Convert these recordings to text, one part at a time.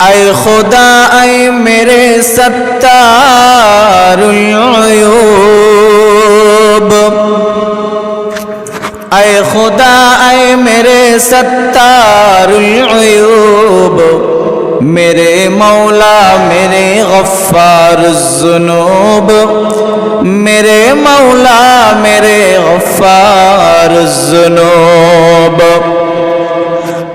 اے خدا اے میرے ستار العیوب اے خدا اے میرے ستار العیوب میرے مولا میرے غفار الذنوب میرے مولا میرے غفار الذنوب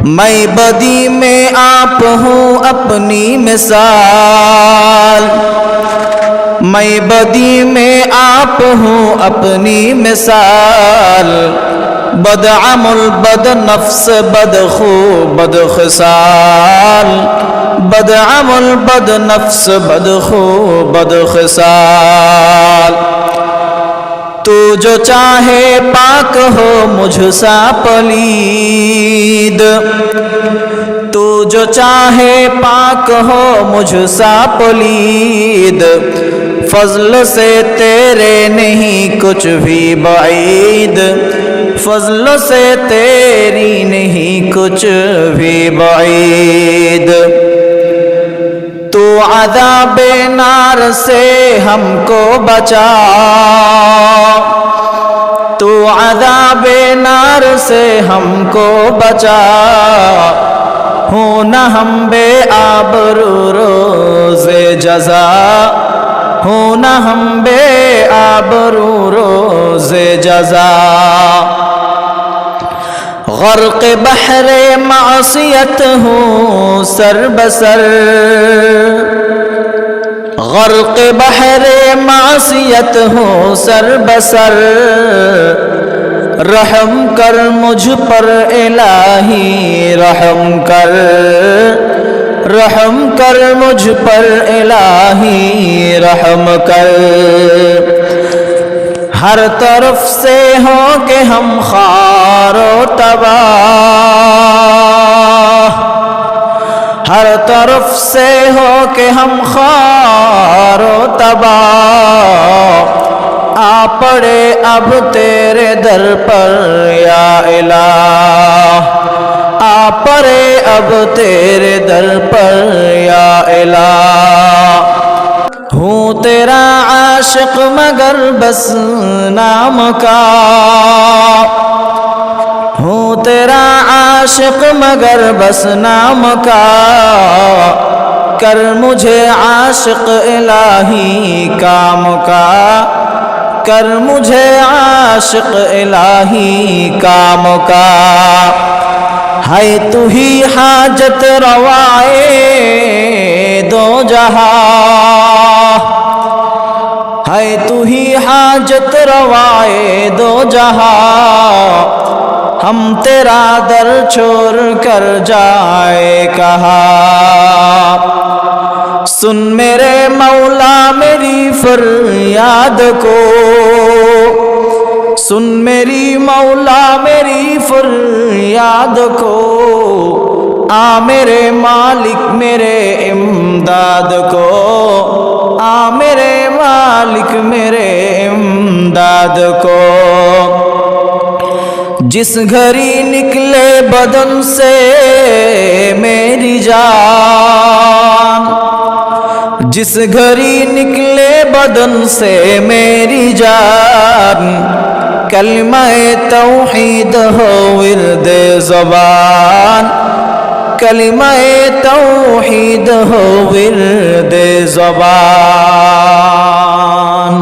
میں بدی میں آپ ہوں اپنی مثال۔ میں بدی میں آپ ہوں اپنی مثال۔ بد عمل بد نفس، بد خو بد خصال۔ بد عمل بد نفس، بد خو بد خصال۔ تو جو چاہے پاک ہو مجھ سا پلید۔ تو جو چاہے پاک ہو مجھ سا پلید۔ فضل سے تیرے نہیں کچھ بھی بعید۔ فضل سے تیری نہیں کچھ بھی بعید۔ تو عذاب نار سے ہم کو بچا۔ تو عذاب نار سے ہم کو بچا۔ ہوں نہ ہم بے آبرو روز جزا۔ ہوں نہ ہم بے آبرو روز جزا۔ غرق بحر معصیت ہوں سر بسر. غرق بحر معصیت ہوں سر بسر. رحم کر مجھ پر الہی رحم کر. رحم کر مجھ پر الہی رحم کر. ہر طرف سے ہو کہ ہم خار و تباہ۔ ہر طرف سے ہو کہ ہم خار و تباہ۔ آ پڑے اب تیرے در پر یا الہ۔ آ پڑے اب تیرے در پر یا الہ۔ تیرا عاشق مگر بس نام کا ہوں تیرا عاشق مگر بس نام کا کر مجھے عاشق الہی کام کا کر مجھے عاشق الہی کام کا ہے تو ہی حاجت روائے دو جہاں ہے تو ہی حاجت روائے دو جہاں۔ ہم تیرا در چھوڑ کر جائے کہا سن میرے مولا میری فریاد کو۔ سن میری مولا میری فریاد کو۔ آ میرے مالک میرے امداد کو۔ آ میرے مالک میرے امداد کو۔ جس گھری نکلے بدن سے میری جان۔ جس گھری نکلے بدن سے میری جان۔ کلمہ توحید ہو ورد زبان۔ کلمہ توحید ہو ورد زبان۔ কোরআন